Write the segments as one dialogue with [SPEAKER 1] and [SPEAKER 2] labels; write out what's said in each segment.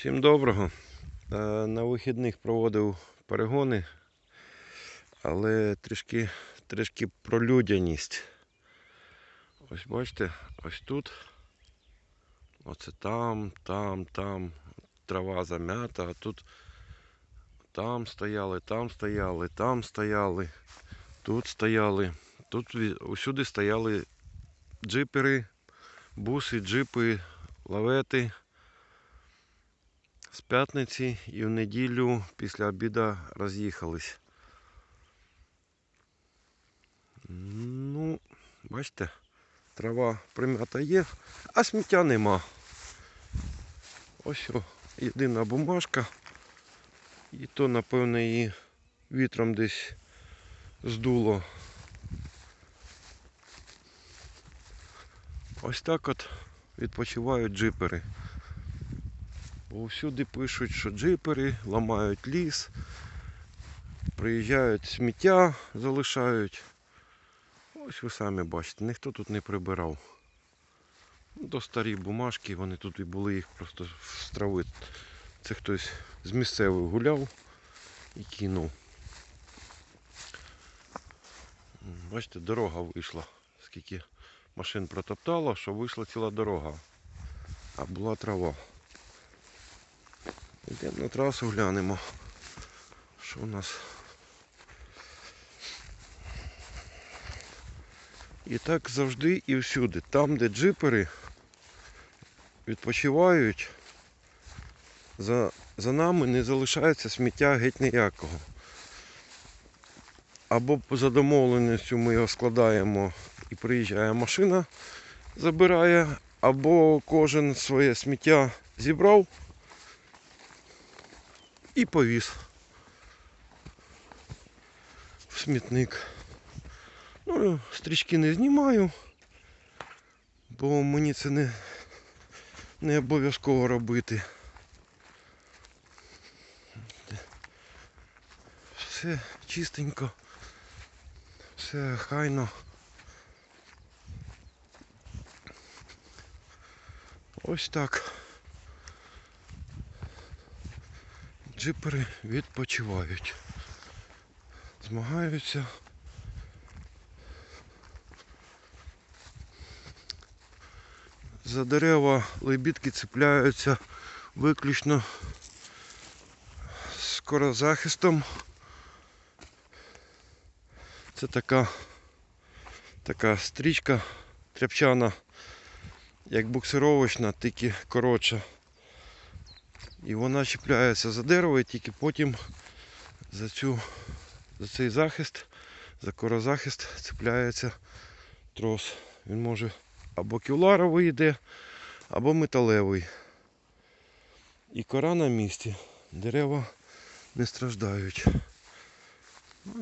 [SPEAKER 1] Всім доброго. Е, На вихідних проводив перегони, але трішки, трішки про людяність. Ось бачите, ось тут. Оце там, там, там. Трава зам'ята, а тут там стояли, там стояли, там стояли, тут стояли. Тут усюди стояли джипери, буси, джипи, лавети з п'ятниці і в неділю після обіду роз'їхались. Ну, бачите, трава примята є, а сміття нема. Ось єдина бумажка. І то, напевно, її вітром десь здуло. Ось так от відпочивають джипери. Бо пишуть, що джипери ламають ліс, приїжджають сміття, залишають. Ось ви самі бачите, ніхто тут не прибирав. Ну, То старі бумажки, вони тут і були, їх просто з трави. Це хтось з місцевих гуляв і кинув. Бачите, дорога вийшла. Скільки машин протоптало, що вийшла ціла дорога. А була трава. Йдемо на трасу глянемо. Що у нас? І так завжди і всюди. Там, де джипери відпочивають, за, за нами не залишається сміття геть ніякого. Або за домовленістю ми його складаємо і приїжджає машина, забирає, або кожен своє сміття зібрав і повіз в смітник. Ну, стрічки не знімаю, бо мені це не, не обов'язково робити. Все чистенько, все хайно. Ось так. Джипери відпочивають. Змагаються. За дерева лебідки цепляються виключно скорозахистом. Це така, така стрічка тряпчана, як буксировочна, тільки коротша. І вона чіпляється за дерево і тільки потім за, цю, за цей захист, за корозахист цепляється трос. Він може або кевларовий йде, або металевий. І кора на місці. Дерева не страждають.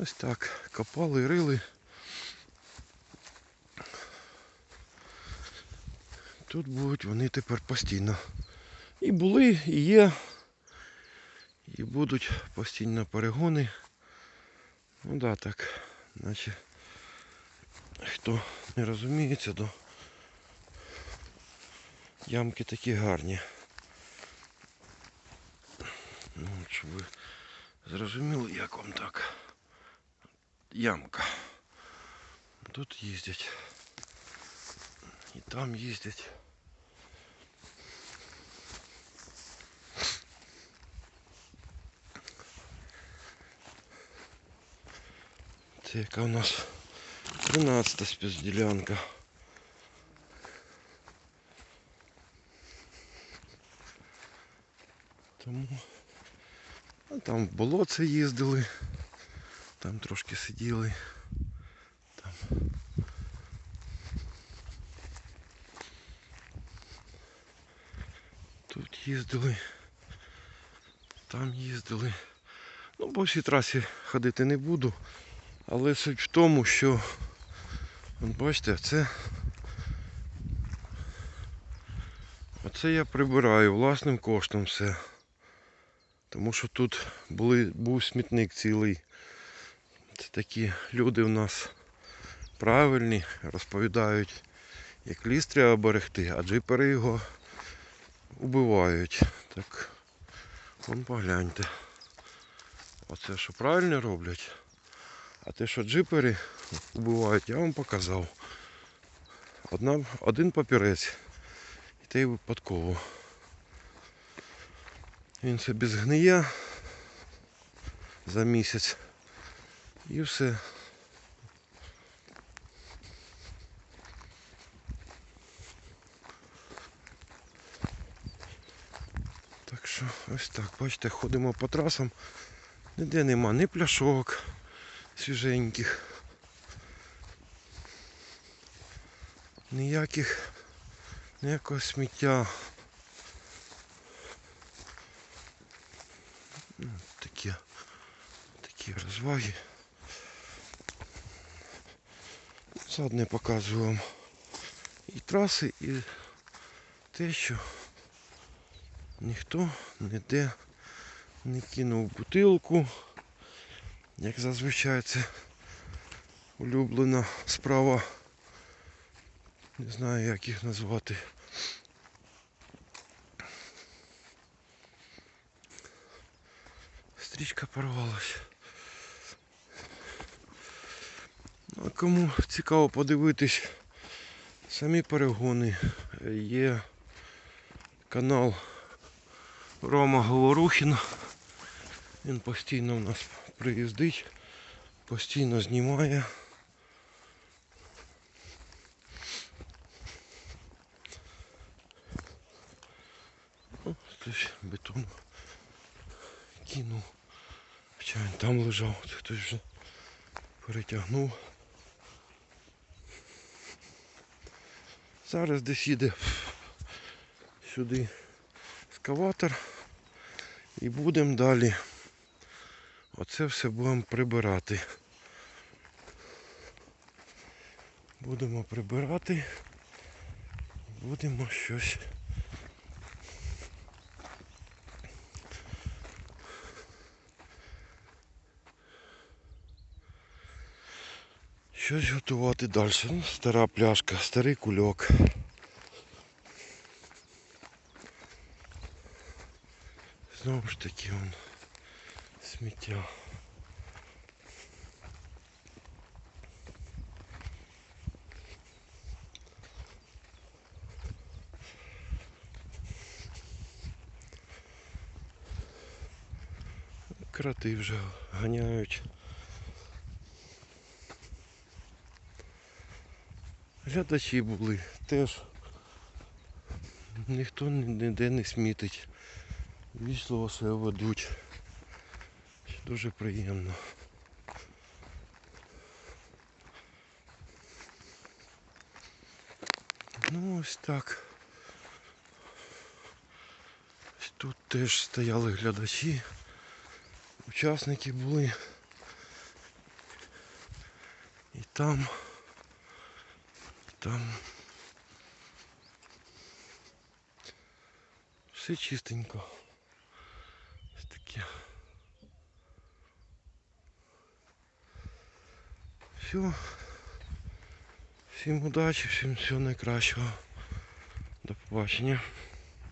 [SPEAKER 1] Ось так. Копали, рили. Тут будуть вони тепер постійно. І були, і є. І будуть постійно перегони. Ну да, так. Наче хто не розуміється, то ямки такі гарні. Ну, от щоб ви зрозуміли, як вам так. Ямка. Тут їздять. І там їздять. Це яка у нас 13 спецділянка. Тому а там в болоце їздили, там трошки сиділи. Там. Тут їздили, там їздили. Ну, по всій трасі ходити не буду. Але суть в тому, що бачите, це оце я прибираю власним коштом все. Тому що тут були, був смітник цілий. Це такі люди в нас правильні, розповідають, як ліс треба берегти, а джипери його убивають. Так Вон погляньте. Оце що правильно роблять. А те, що джипери вбивають, я вам показав. Одна, один папірець. І те й випадково. Він собі згниє за місяць. І все. Так що ось так, бачите, ходимо по трасам. Ніде нема ні пляшок свіженьких. Ніяких ніякого сміття. Ну, Такі, такі розваги. Заодне показую вам і траси, і те, що ніхто ніде не кинув бутилку, як зазвичай це улюблена справа. Не знаю, як їх назвати. Стрічка порвалась. Ну, А кому цікаво подивитись самі перегони, є канал Рома Говорухін. Він постійно в нас приїздить, постійно знімає. Хтось бетон кинув. Хоча він там лежав, хтось вже перетягнув. Зараз десь їде сюди ескаватор і будемо далі. Оце все будемо прибирати. Будемо прибирати, будемо щось. Щось готувати далі. Ну, стара пляшка, старий кульок. Знову ж таки он сміття. Кроти вже ганяють. Глядачі були теж. Ніхто ніде не смітить. Вічливо себе ведуть. Дуже приємно. Ну ось так. Тут теж стояли глядачі, учасники були. І там, і там. Все чистенько. Ось таке. Все. Всім удачі, всім всього найкращого. До побачення.